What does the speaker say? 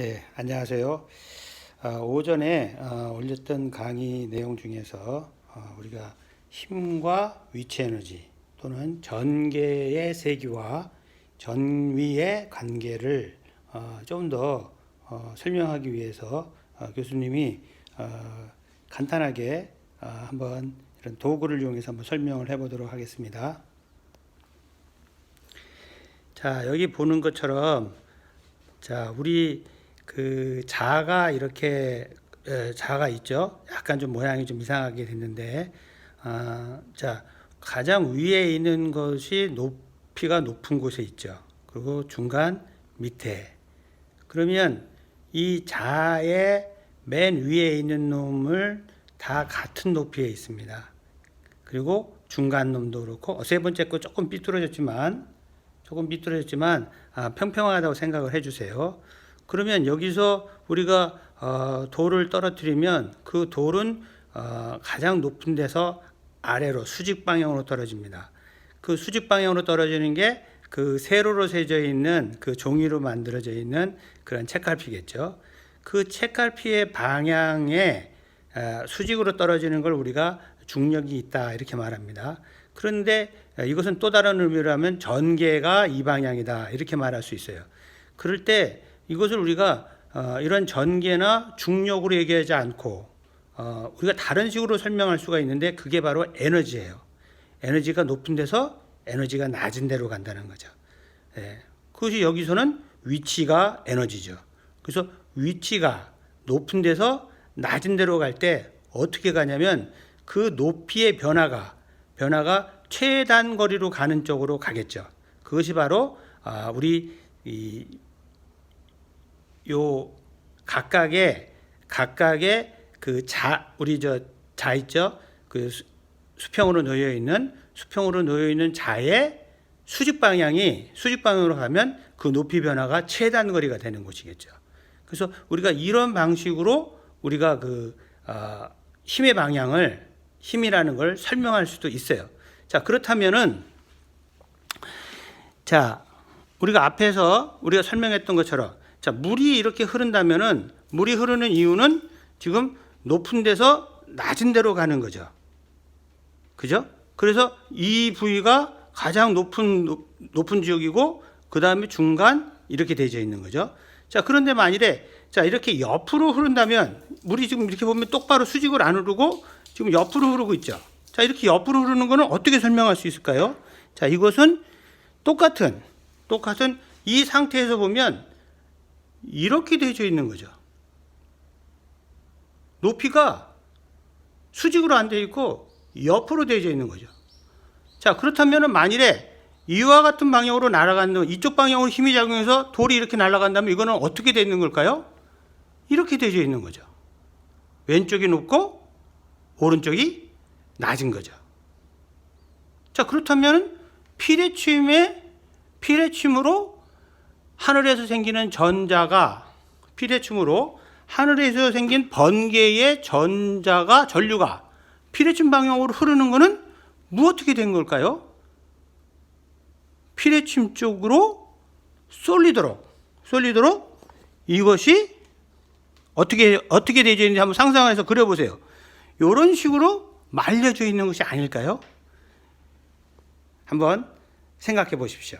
예, 안녕하세요. 아, 오전에 어, 올렸던 강의 내용 중에서 어, 우리가 힘과 위치 에너지 또는 전개의 세기와 전위의 관계를 어, 좀더 어, 설명하기 위해서 어, 교수님이 어, 간단하게 어, 한번 이런 도구를 이용해서 한번 설명을 해보도록 하겠습니다. 자, 여기 보는 것처럼 자, 우리 그 자가 이렇게 에, 자가 있죠. 약간 좀 모양이 좀 이상하게 됐는데, 아, 자, 가장 위에 있는 것이 높이가 높은 곳에 있죠. 그리고 중간 밑에. 그러면 이 자의 맨 위에 있는 놈을 다 같은 높이에 있습니다. 그리고 중간 놈도 그렇고 어, 세 번째 거 조금 삐뚤어졌지만 조금 삐뚤어졌지만 아, 평평하다고 생각을 해주세요. 그러면 여기서 우리가 어, 돌을 떨어뜨리면 그 돌은 어, 가장 높은 데서 아래로 수직 방향으로 떨어집니다. 그 수직 방향으로 떨어지는 게 그 세로로 세져 있는 그 종이로 만들어져 있는 그런 책갈피겠죠. 그 책갈피의 방향에 아, 수직으로 떨어지는 걸 우리가 중력이 있다 이렇게 말합니다. 그런데 이것은 또 다른 의미로 하면 전개가 이 방향이다 이렇게 말할 수 있어요. 그럴 때 이것을 우리가 어, 이런 전개나 중력으로 얘기하지 않고 어, 우리가 다른 식으로 설명할 수가 있는데 그게 바로 에너지예요. 에너지가 높은 데서 에너지가 낮은 데로 간다는 거죠. 예. 그것이 여기서는 위치가 에너지죠. 그래서 위치가 높은 데서 낮은 데로 갈 때 어떻게 가냐면 그 높이의 변화가 변화가 최단 거리로 가는 쪽으로 가겠죠. 그것이 바로 아, 우리 이, 요 각각의 각각의 그 자 우리 저 자 있죠. 그 수- 수평으로 놓여 있는 수평으로 놓여 있는 자의 수직 방향이 수직 방향으로 가면 그 높이 변화가 최단 거리가 되는 곳이겠죠. 그래서 우리가 이런 방식으로 우리가 그 아, 힘의 방향을 힘이라는 걸 설명할 수도 있어요. 자 그렇다면은 자 우리가 앞에서 우리가 설명했던 것처럼 자 물이 이렇게 흐른다면은 물이 흐르는 이유는 지금 높은 데서 낮은 데로 가는 거죠. 그죠? 그래서 이 부위가 가장 높은 높- 높은 지역이고 그 다음에 중간 이렇게 되어 있는 거죠. 자 그런데 만일에 자 이렇게 옆으로 흐른다면 물이 지금 이렇게 보면 똑바로 수직을 안 흐르고 지금 옆으로 흐르고 있죠. 자 이렇게 옆으로 흐르는 거는 어떻게 설명할 수 있을까요? 자 이것은 똑같은 똑같은 이 상태에서 보면 이렇게 되어 있는 거죠. 높이가 수직으로 안 되어 있고 옆으로 되어 있는 거죠. 자, 그렇다면 만일에 이와 같은 방향으로 날아가는 이쪽 방향으로 힘이 작용해서 돌이 이렇게 날아간다면 이거는 어떻게 되는 걸까요? 이렇게 되어 있는 거죠. 왼쪽이 높고 오른쪽이 낮은 거죠. 자, 그렇다면 피레침의 피레침으로 하늘에서 생기는 전자가 피레침으로 하늘에서 생긴 번개의 전자가 전류가 피레침 방향으로 흐르는 것은 무엇게 된 걸까요? 피레침 쪽으로 쏠리도록 쏠리도록 이것이 어떻게 어떻게 되어 있는지 한번 상상해서 그려보세요. 이런 식으로 말려져 있는 것이 아닐까요? 한번 생각해 보십시오.